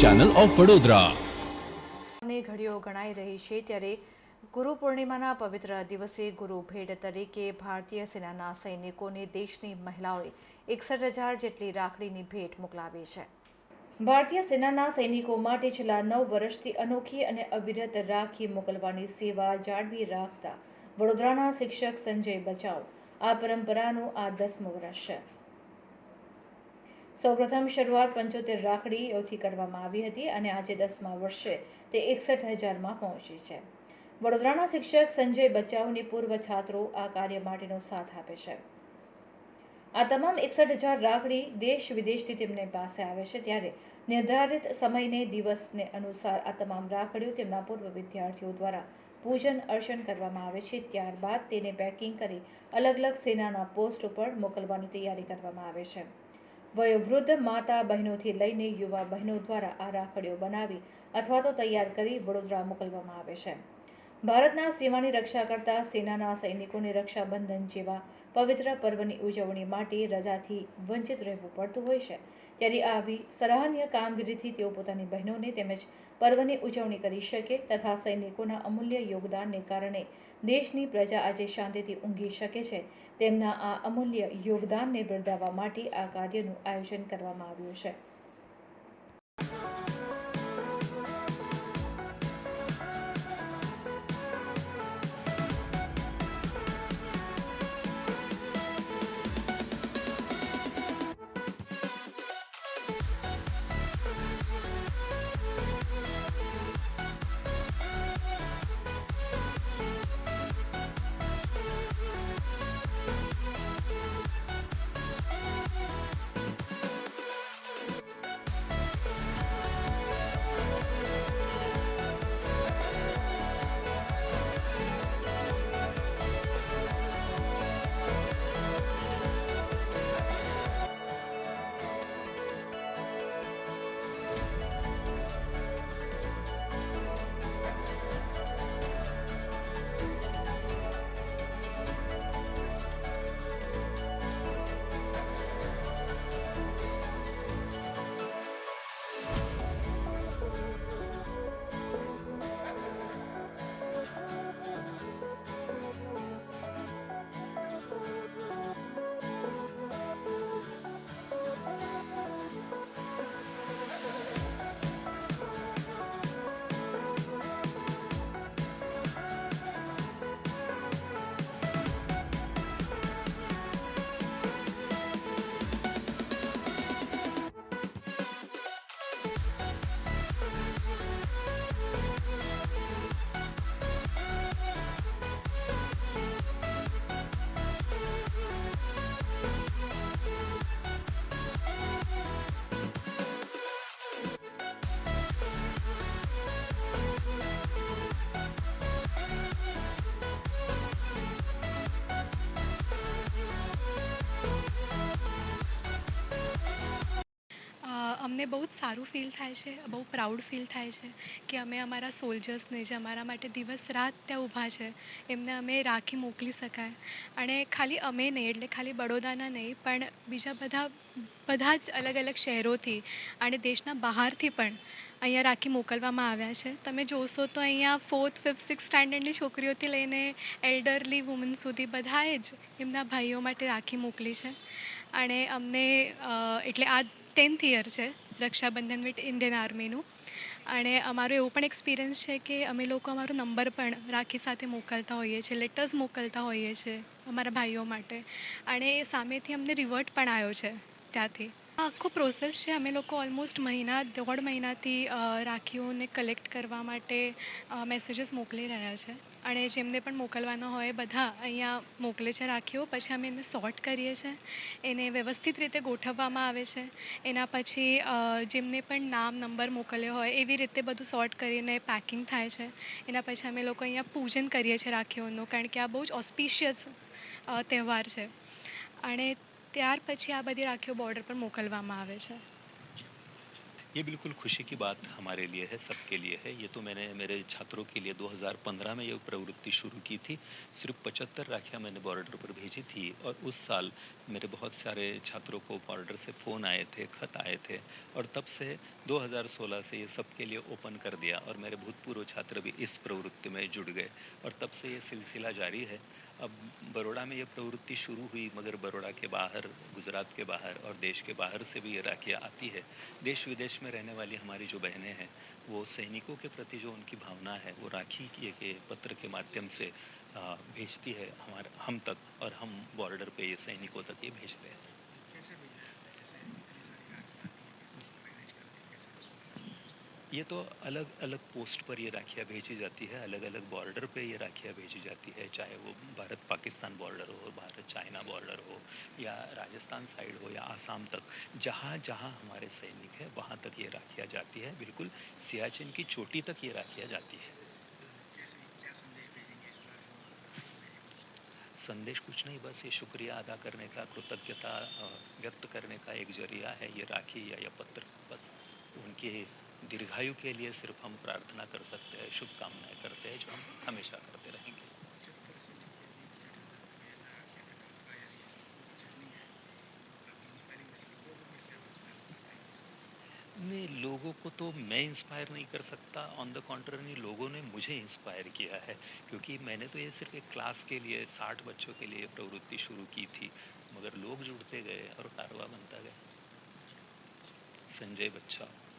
Channel of Vadodara ઘડીઓ ગણાઈ રહી છે ત્યારે ગુરુ પૂર્ણિમાના પવિત્ર દિવસે ગુરુ ભેટ તરીકે ભારતીય સેનાના સૈનિકોને દેશની મહિલાઓએ એકસઠ હજાર જેટલી રાખડીની ભેટ મોકલાવી છે. ભારતીય સેનાના સૈનિકો માટે છેલ્લા નવ વર્ષથી અનોખી અને અવિરત રાખી મોકલવાની સેવા જાળવી રાખતા વડોદરાના શિક્ષક સંજય બચાવ આ પરંપરાનું આ દસમું વર્ષ છે. સૌપ્રથમ શરૂઆત પંચોતેર રાખડીઓથી કરવામાં આવી હતી અને આજે દસમા વર્ષે તે એકસઠ હજારમાં પહોંચી છે. વડોદરાના શિક્ષક સંજય બચ્ચાઓની પૂર્વ છાત્રો આ કાર્ય માટેનો સાથ આપે છે. આ તમામ એકસઠ હજાર રાખડી દેશ વિદેશથી તેમને પાસે આવે છે ત્યારે નિર્ધારિત સમયને, દિવસને અનુસાર આ તમામ રાખડીઓ તેમના પૂર્વ વિદ્યાર્થીઓ દ્વારા પૂજન અર્ચન કરવામાં આવે છે. ત્યારબાદ તેને પેકિંગ કરી અલગ અલગ સેનાના પોસ્ટ ઉપર મોકલવાની તૈયારી કરવામાં આવે છે. વયોવૃદ્ધ માતા બહેનોથી લઈને યુવા બહેનો દ્વારા આ રાખડીઓ બનાવી અથવા તો તૈયાર કરી વડોદરા મોકલવામાં આવે છે. ભારતના સીમાની રક્ષા કરતા સેનાના સૈનિકોને રક્ષાબંધન જેવા પવિત્ર પર્વની ઉજવણી માટે રજાથી વંચિત રહેવું પડતું હોય છે. ત્યારે આવી સરાહનીય કામગીરીથી તેઓ પોતાની બહેનોને તેમજ પર્વની ઉજવણી કરી શકે તથા સૈનિકોના અમૂલ્ય યોગદાનને કારણે દેશની પ્રજા આજે શાંતિથી ઊંઘી શકે છે. તેમના આ અમૂલ્ય યોગદાનને બિરદાવવા માટે આ કાર્યનું આયોજન કરવામાં આવ્યું છે. અ, અમને બહુ જ સારું ફીલ થાય છે બહુ પ્રાઉડ ફીલ થાય છે કે અમે અમારા સોલ્જર્સને જે અમારા માટે દિવસ રાત ત્યાં ઊભા છે એમને અમે રાખી મોકલી શકાય. અને ખાલી અમે નહીં એટલે ખાલી બડોદાના નહીં પણ બીજા બધા બધા જ અલગ અલગ શહેરોથી અને દેશના બહારથી પણ અહીંયા રાખી મોકલવામાં આવ્યા છે. તમે જોશો તો અહીંયા ફોર્થ ફિફ્થ સિક્સ સ્ટાન્ડર્ડની છોકરીઓથી લઈને એલ્ડરલી વુમન સુધી બધાએ જ એમના ભાઈઓ માટે રાખી મોકલી છે. અને અમને એટલે આ ટેન્થ યર છે. રક્ષાબંધન વિથ ઇન્ડિયન આર્મીનું. અને અમારો એવો પણ એક્સપિરિયન્સ છે કે અમે લોકો અમારો નંબર પણ રાખી સાથે મોકલતા હોઈએ છીએ, લેટર્સ મોકલતા હોઈએ છીએ અમારા ભાઈઓ માટે. અને એ સામેથી અમને રિવર્ટ પણ આવ્યો છે ત્યાંથી. આખો પ્રોસેસ છે. અમે લોકો ઓલમોસ્ટ મહિના, દોઢ મહિનાથી રાખીઓને કલેક્ટ કરવા માટે મેસેજીસ મોકલી રહ્યા છે. અને જેમને પણ મોકલવાના હોય બધા અહીંયા મોકલે છે રાખીઓ. પછી અમે એને સોર્ટ કરીએ છીએ એને વ્યવસ્થિત રીતે ગોઠવવામાં આવે છે. એના પછી જેમને પણ નામ નંબર મોકલ્યો હોય એવી રીતે બધું સોર્ટ કરીને પેકિંગ થાય છે. એના પછી અમે લોકો અહીંયા પૂજન કરીએ છીએ રાખીઓનું. કારણ કે આ બહુ જ ઓસ્પિશિયસ તહેવાર છે. અને ત્યાર પછી આ બધી રાખીઓ બોર્ડર પર મોકલવામાં આવે છે ये बिल्कुल खुशी की बात हमारे लिए है सबके लिए है ये तो मैंने मेरे छात्रों के लिए 2015 में ये प्रवृत्ति शुरू की थी सिर्फ पचहत्तर राखियाँ मैंने बॉर्डर पर भेजी थी और उस साल मेरे बहुत सारे छात्रों को बॉर्डर से फ़ोन आए थे खत आए थे और तब से 2016 से ये सबके लिए ओपन कर दिया और मेरे भूतपूर्व छात्र भी इस प्रवृत्ति में जुड़ गए और तब से ये सिलसिला जारी है अब बड़ोड़ा में ये प्रवृत्ति शुरू हुई मगर बड़ोड़ा के बाहर गुजरात के बाहर और देश के बाहर से भी ये राखियाँ आती है। देश विदेश में रहने वाली हमारी जो बहनें हैं वो सैनिकों के प्रति जो उनकी भावना है वो राखी के, के पत्र के माध्यम से भेजती है हमारे हम तक और हम बॉर्डर पे ये सैनिकों तक ये भेजते हैं। ये तो अलग अलग पोस्ट पर ये राखियाँ भेजी जाती है, अलग अलग बॉर्डर पे ये राखियाँ भेजी जाती है, चाहे वो भारत पाकिस्तान बॉर्डर हो, भारत चाइना बॉर्डर हो, या राजस्थान साइड हो, या आसाम तक, जहाँ जहाँ हमारे सैनिक हैं, वहाँ तक ये राखियाँ जाती है, बिल्कुल सियाचिन की चोटी तक ये राखियाँ जाती है। संदेश कुछ नहीं, बस ये शुक्रिया अदा करने का, कृतज्ञता व्यक्त करने का एक ज़रिया है, ये राखी या ये पत्र, बस उनके दीर्घायु के लिए सिर्फ़ हम प्रार्थना कर सकते हैं, शुभकामनाएँ करते हैं, जो हम हमेशा करते रहेंगे। मैं लोगों को तो मैं इंस्पायर नहीं कर सकता। ऑन द कॉन्ट्ररी लोगों ने मुझे इंस्पायर किया है, क्योंकि मैंने तो ये सिर्फ़ एक क्लास के लिए, साठ बच्चों के लिए प्रवृत्ति शुरू की थी, मगर लोग जुड़ते गए और कारवा बनता गया। संजय बच्चा।